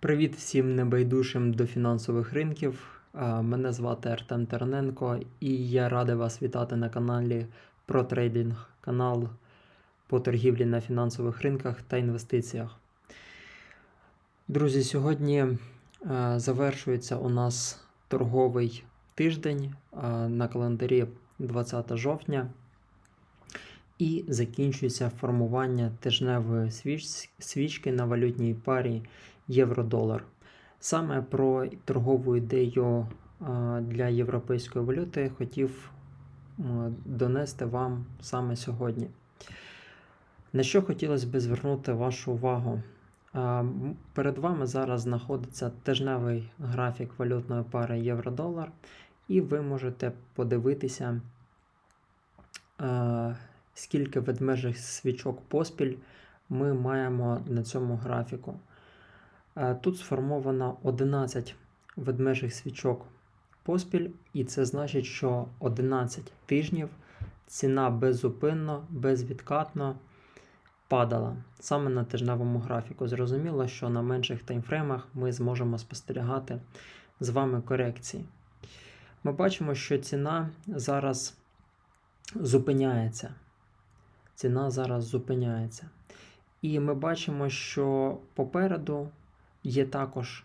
Привіт всім небайдужим до фінансових ринків. Мене звати Артем Терненко і я радий вас вітати на каналі ProTrading, канал по торгівлі на фінансових ринках та інвестиціях. Друзі, сьогодні е, завершується у нас торговий тиждень е, на календарі 20 жовтня. І закінчується формування тижневої свіч- свічки на валютній парі євро-долар. Саме про торгову ідею для європейської валюти хотів донести вам саме сьогодні. На що хотілося б звернути вашу увагу? Перед вами зараз знаходиться тижневий графік валютної пари євро-долар, і ви можете подивитися, скільки ведмежих свічок поспіль ми маємо на цьому графіку. Тут сформовано 11 ведмежих свічок поспіль, і це значить, що 11 тижнів ціна беззупинно, безвідкатно падала саме на тижневому графіку. Зрозуміло, що на менших таймфреймах ми зможемо спостерігати з вами корекції. Ми бачимо, що ціна зараз зупиняється. Ціна зараз зупиняється. І ми бачимо, що попереду є також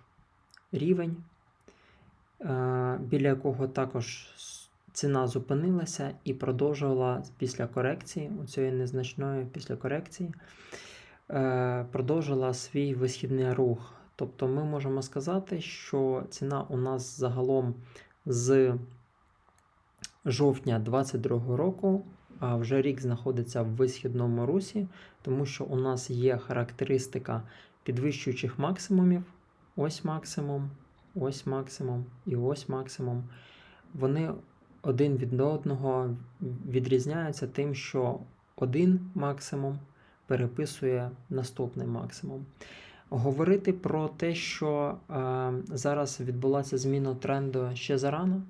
рівень, е, біля якого також ціна зупинилася і продовжувала після корекції, у цієї незначної після корекції, е, продовжила свій висхідний рух. Тобто ми можемо сказати, що ціна у нас загалом з жовтня 2022 року а вже рік знаходиться в висхідному русі, тому що у нас є характеристика підвищуючих максимумів. Ось максимум, ось максимум і ось максимум. Вони один від одного відрізняються тим, що один максимум переписує наступний максимум. Говорити про те, що е, зараз відбулася зміна тренду ще зарано,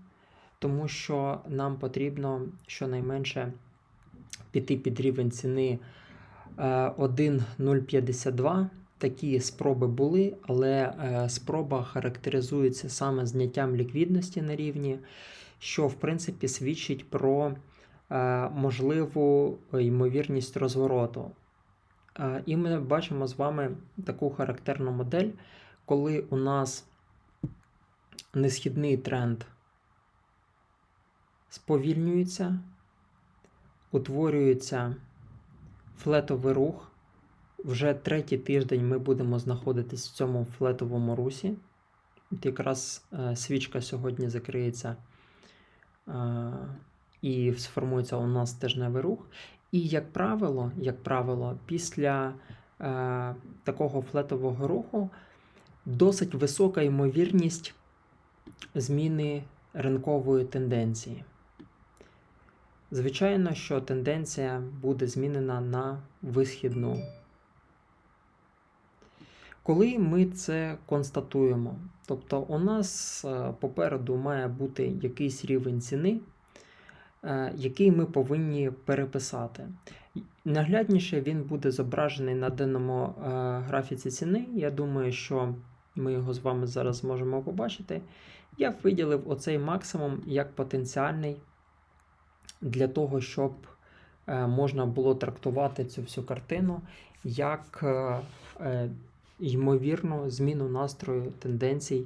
тому що нам потрібно щонайменше піти під рівень ціни е, 1,052. Такі спроби були, але е, спроба характеризується саме зняттям ліквідності на рівні, що в принципі свідчить про е, можливу ймовірність розвороту. Е, І ми бачимо з вами таку характерну модель, коли у нас несхідний тренд сповільнюється, утворюється флетовий рух. Вже третій тиждень ми будемо знаходитись в цьому флетовому русі. От якраз е, свічка сьогодні закриється е, і сформується у нас тижневий рух. І, як правило, як правило, після е, такого флетового руху досить висока ймовірність зміни ринкової тенденції. Звичайно, що тенденція буде змінена на висхідну. Коли ми це констатуємо, тобто у нас е, попереду має бути якийсь рівень ціни, е, який ми повинні переписати. Наглядніше він буде зображений на даному е, графіці ціни. Я думаю, що ми його з вами зараз зможемо побачити. Я виділив оцей максимум як потенціальний для того, щоб можна було трактувати цю всю картину як е, зміну настрою тенденцій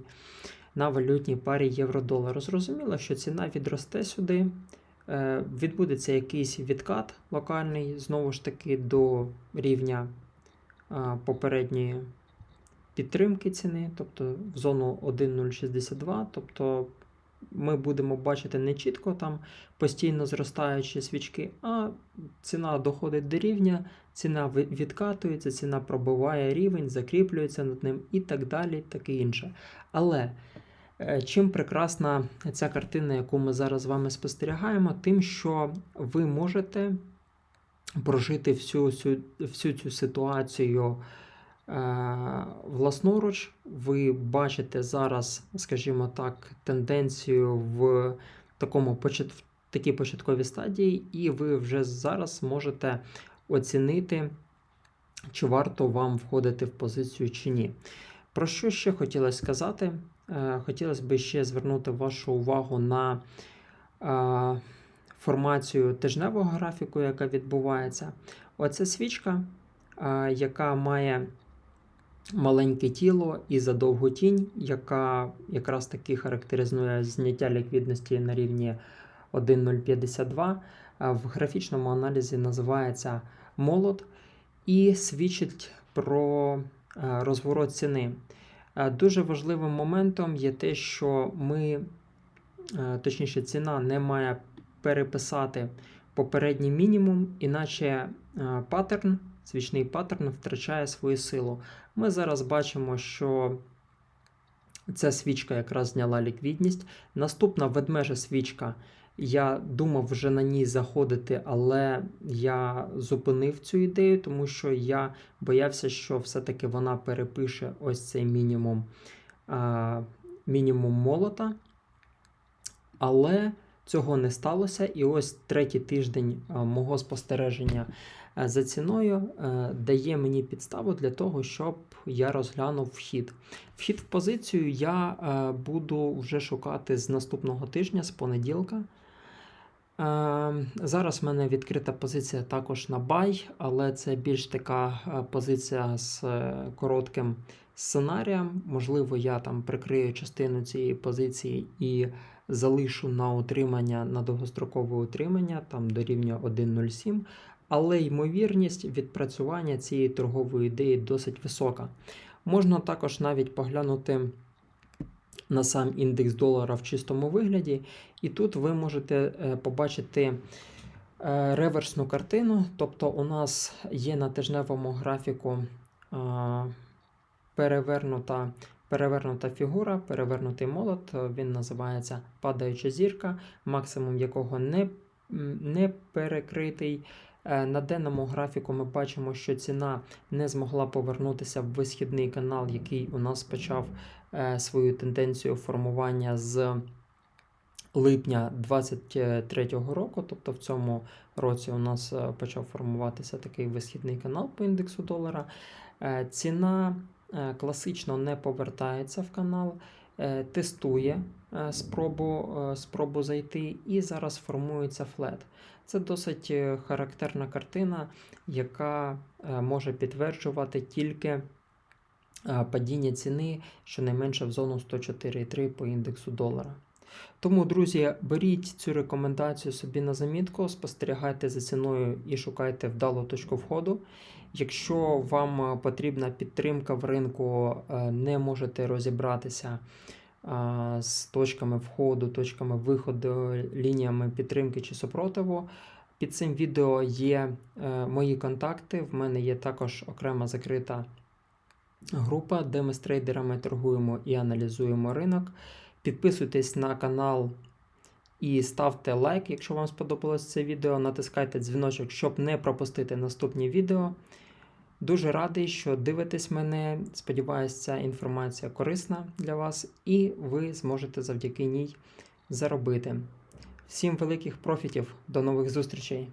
на валютній парі євро-долар. Зрозуміло, що ціна відросте сюди, е, відбудеться якийсь відкат локальний, знову ж таки, до рівня е, попередньої підтримки ціни, тобто в зону 1.062, тобто ми будемо бачити не чітко там постійно зростаючі свічки, а ціна доходить до рівня, ціна відкатується, ціна пробиває рівень, закріплюється над ним і так далі, таке інше. Але е, чим прекрасна ця картина, яку ми зараз з вами спостерігаємо, тим, що ви можете прожити всю, всю, всю цю ситуацію власноруч. Ви бачите зараз, скажімо так, тенденцію в такому в такій початковій стадії, і ви вже зараз можете оцінити, чи варто вам входити в позицію чи ні. Про що ще хотілося сказати? Е, Хотілося б ще звернути вашу увагу на е, формацію тижневого графіку, яка відбувається. Оце свічка, е, яка має маленьке тіло і задовгу тінь, яка якраз таки характеризує зняття ліквідності на рівні 1.052. е, В графічному аналізі називається молот і свідчить про е, розворот ціни. Е, Дуже важливим моментом є те, що ми, точніше, ціна не має переписати попередній мінімум, іначе паттерн, свічний паттерн втрачає свою силу. Ми зараз бачимо, що ця свічка якраз зняла ліквідність. Наступна ведмежа свічка. Я думав вже на ній заходити, але я зупинив цю ідею, тому що я боявся, що все-таки вона перепише ось цей мінімум, а, мінімум молота. Але цього не сталося. І ось третій тиждень мого спостереження за ціною е, дає мені підставу для того, щоб я розглянув вхід. Вхід в позицію я е, буду вже шукати з наступного тижня, з понеділка. Е, Зараз в мене відкрита позиція також на бай, але це більш така е, позиція з е, коротким сценарієм. Можливо, я там прикрию частину цієї позиції і залишу на утримання, на довгострокове утримання там до рівня 1.07. Але ймовірність відпрацювання цієї торгової ідеї досить висока. Можна також навіть поглянути на сам індекс долара в чистому вигляді, і тут ви можете е, побачити е, реверсну картину. Тобто, у нас є на тижневому графіку е, перевернута, перевернута фігура, перевернутий молот. Він називається падаюча зірка, максимум якого не, не перекритий. Е, На денному графіку ми бачимо, що ціна не змогла повернутися в висхідний канал, який у нас почав е, свою тенденцію формування з липня 2023 року. Тобто в цьому році у нас е, почав формуватися такий висхідний канал по індексу долара. Ціна класично не повертається в канал, тестує е, спробу, е, спробу зайти, і зараз формується флет. Це досить е, характерна картина, яка е, може підтверджувати тільки е, падіння ціни щонайменше в зону 104,3 по індексу долара. Тому, друзі, беріть цю рекомендацію собі на замітку, спостерігайте за ціною і шукайте вдалу точку входу. Якщо вам е, потрібна підтримка в ринку, е, не можете розібратися з точками входу, точками виходу, лініями підтримки чи супротиву. Під цим відео є е, мої контакти. В мене є також окрема закрита група, де ми з трейдерами торгуємо і аналізуємо ринок. Підписуйтесь на канал і ставте лайк, якщо вам сподобалось це відео. Натискайте дзвіночок, щоб не пропустити наступні відео. Дуже радий, що дивитесь мене. Сподіваюся, ця інформація корисна для вас, і ви зможете завдяки ній заробити. Всім великих профітів, до нових зустрічей!